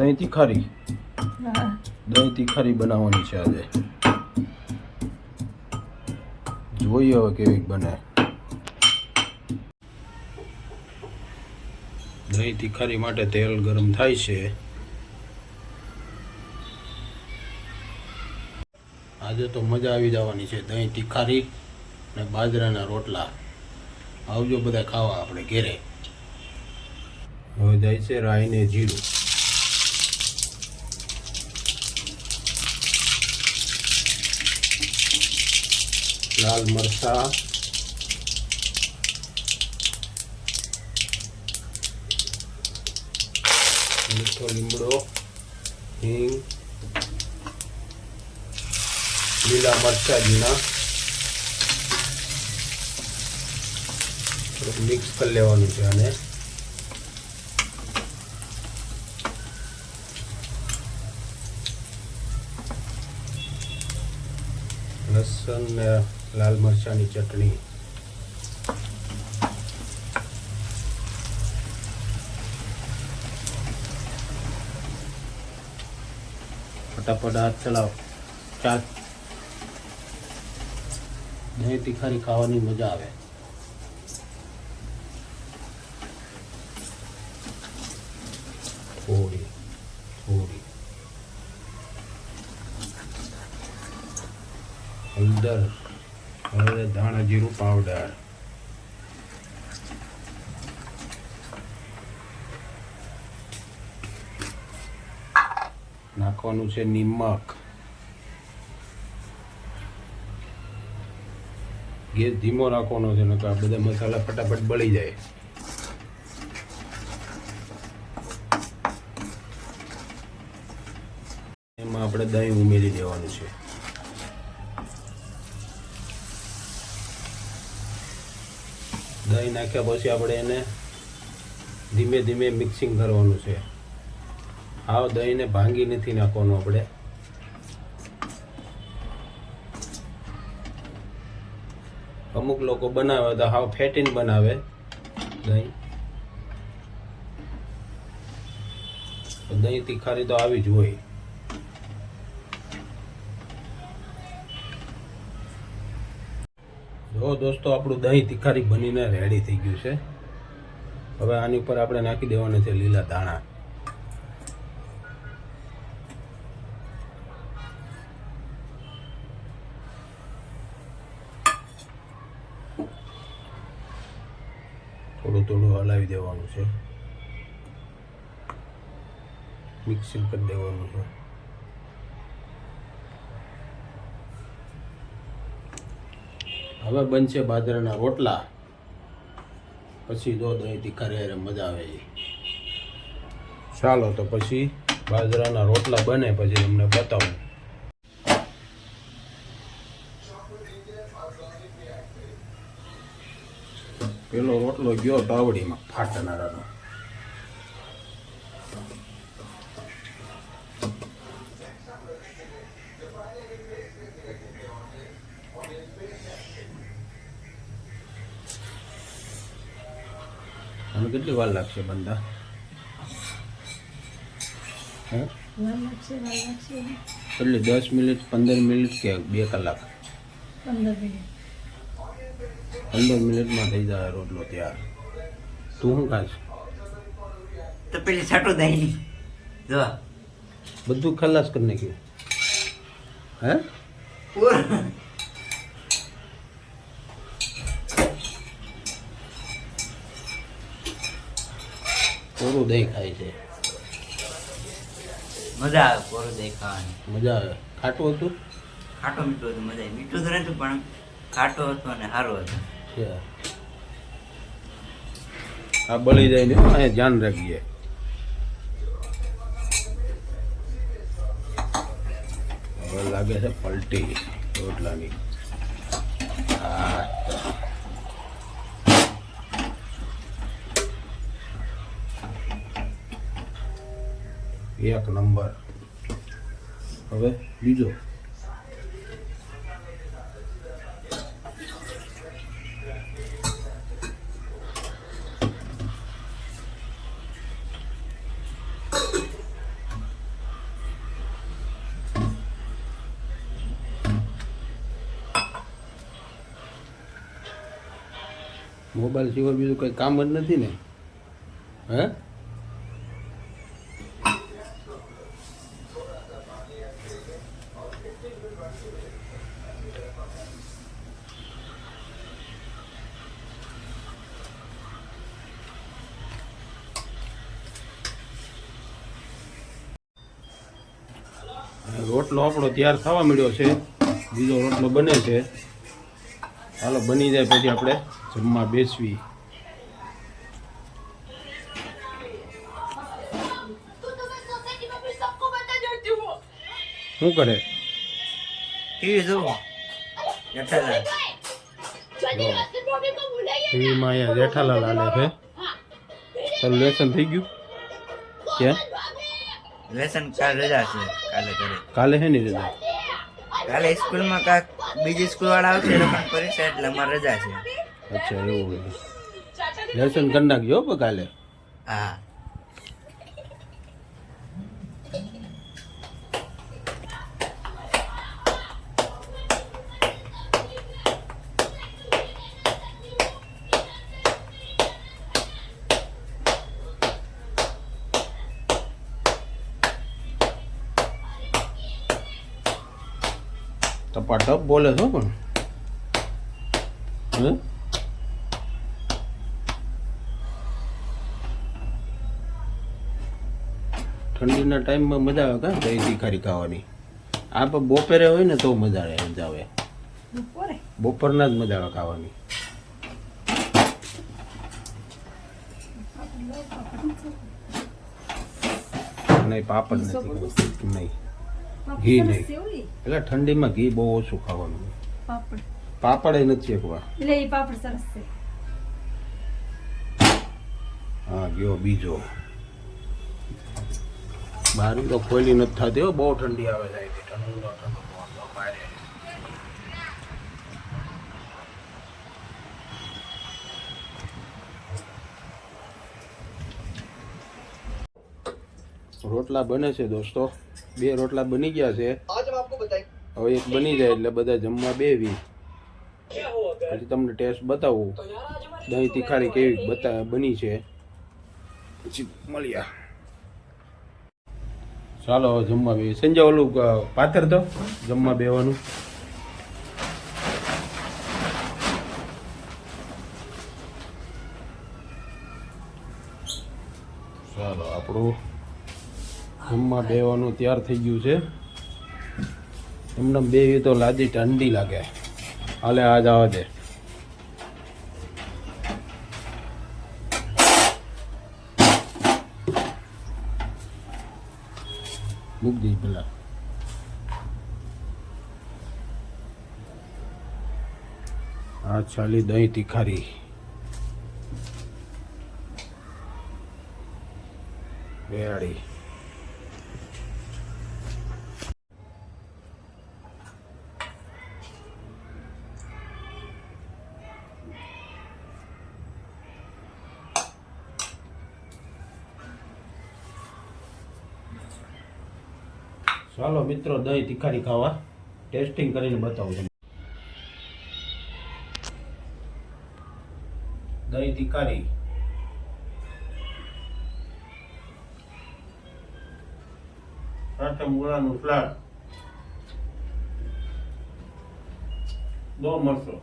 દહીં તીખારી. દહીં તીખારી બનાવવાની છે આજે. જોઈએ હવે કેવી બને. દહીં તીખારી માટે તેલ ગરમ થાય છે. આજે તો મજા આવી જવાની છે દહીં તીખારી અને બાજરાના રોટલા. આવજો બધા ખાવા આપણે ઘેરે. હવે જાય છે રાઈ ને જીરું. લાલ મરચા. મીઠો લીમડો, હિંગ, લીલા મરચા ઝીણા. મિક્સ કરી લેવાનું છે અને લસણ ને લાલ મરચાંની ચટણી. ફટાફટ હાથ ચલાવો. ચાલ દહીં તીખારી ખાવાની મજા આવે. થોડી હળદર હવે ધાણા જીરું પાવડર નાખવાનું છે નિમક. ગેસ ધીમો રાખવાનો છે, નકર બધા મસાલા ફટાફટ બળી જાય. એમાં આપણે દહીં ઉમેરી દેવાનું છે. દહીં નાખ્યા પછી આપણે એને ધીમે ધીમે મિક્સિંગ કરવાનું છે. હાવ દહીંને ભાંગી નથી નાખવાનું આપણે. અમુક લોકો બનાવે તો હાવ ફેટીન બનાવે દહીં. દહીં તીખારી તો આવી જ હોય. જો દોસ્તો, આપણું દહીં તીખારી બનીને રેડી થઈ ગયું છે. હવે આની ઉપર આપણે નાખી દેવાના છે લીલા દાણા થોડું થોડું હલાવી દેવાનું છે. મિક્સિંગ કરી દેવાનું છે. હવે બનશે બાજરાના રોટલા. પછી જો દહીં હારે મજા આવે ચાલો તો પછી બાજરાના રોટલા બને, પછી તમને બતાવું. પેલો રોટલો ગયો તાવડીમાં ફાટનારાનો. આને કેટલી વાર લાગશે બંદા હે વાર લાગશે વાર લાગશે કેટલી દસ મિનિટ પંદર મિનિટ કે બે કલાક પંદર મિનિટ પંદર મિનિટમાં થઈ જાય રોટલો તૈયાર તું શું ખાશ તો પેલી છાટું દહીં જો બધું ખલાસ કરી નાખ્યું હે કોરું દહીં ખાય છે. મજા આવે કોરું દહીં ખાવાની મજા આવે. ખાટું હતું? ખાટો મીઠું હતું મજા આવી. મીઠું તો નતું પણ ખાટો હતો અને સારો હતો. આ બળી જાય ને અહીંયા ધ્યાન રાખીએ હવે લાગે છે પલટી રોટલાની. આ. એક નંબર. હવે બીજો. મોબાઈલ સિવાય બીજું કંઈ કામ જ નથી ને? હે? રોટલો આપણો તૈયાર થવા મળ્યો છે. બીજો રોટલો બને છે. હાલો બની જાય પછી આપણે જમવા બેસવી. શું કરે? ટીવી ટીવીમાં અહીંયા જેઠાલાલ આલે છે. તારું લેસન થઈ ગયું. ક્યાં? લેસન કાલ રજા છે કાલે ઘરે. કાલે હે ની રજા? કાલે સ્કૂલમાં કાંક બીજી સ્કૂલ વાળા આવશે એ લોકોની પરીક્ષા એટલે અમારે રજા છે. અચ્છા એવું લેસન કરી નાખજો કાલે. હા. ટપાટપ બોલે છો પણ. હે? ઠંડીના ટાઈમમાં મજા આવે કા? દહીં તીખારી ખાવાની. આ પણ બપોરે હોય ને તો મજા આવે મજા આવે. બપોરના જ મજા આવે ખાવાની. નહીં પાપડ નથી નહીં. ઘી નહીં. એટલે ઠંડીમાં ઘી બહુ ઓછું ખાવાનું. પાપડ. પાપડ ય નથી એકવાર એટલે એ પાપડ સરસ છે. હા ગયો બીજો. બારી તો ખોલી નથી થતી હો બહુ ઠંડી આવે છે ઠંડો ઠંડો. રોટલા બને છે દોસ્તો. બે રોટલા બની ગયા છે. હવે એક બની જાય એટલે બધા જમવા બેવી પછી તમને ટેસ્ટ બતાવું. દહીં તીખારી કેવી બતા બની છે. પછી મળ્યા ચાલો જમવા બે સંજય ઓલું પાથર તો? જમવા બેવાનું ચાલો આપણું જમવા બેવાનું તૈયાર થઈ ગયું છે. એમને બેવી તો લાદી ઠંડી લાગે. હાલે, આજ આવે દે. મૂક દઈ પેલા. ચાલી દહીં તીખારી. બેહાડી. ચાલો મિત્રો, દહીં તીખારી ખાવા. ટેસ્ટિંગ કરીને બતાવું તમને. દહીં તીખારી. સાથે મૂળાનું ફ્લાટ બહુ મરચો.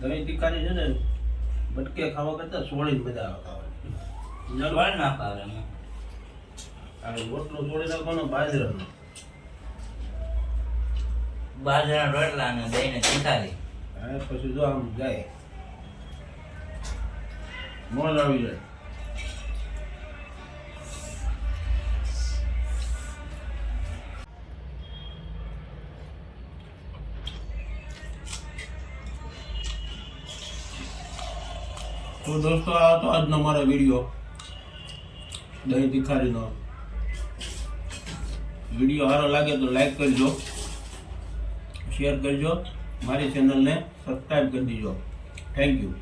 દહીં તીખારી છે ને, બટકે ખાવા કરતા સોળી જ મજા આવે ખાવાની. વળ ના. આ રોટલો છોડી નાખવાનો બાજરાનો. બાજરા રોટલા અને દહીંને તીખારી હા પછી જો આમ જાય. મોજ આવી જાય. તો દોસ્તો આ તો આજનો મારો વીડિયો. દહીં તીખારીનો વીડિયો સારો લાગે તો લાઈક કરજો શેર કરજો, મારી ચેનલને સબસ્ક્રાઈબ કરી દીજો. Thank you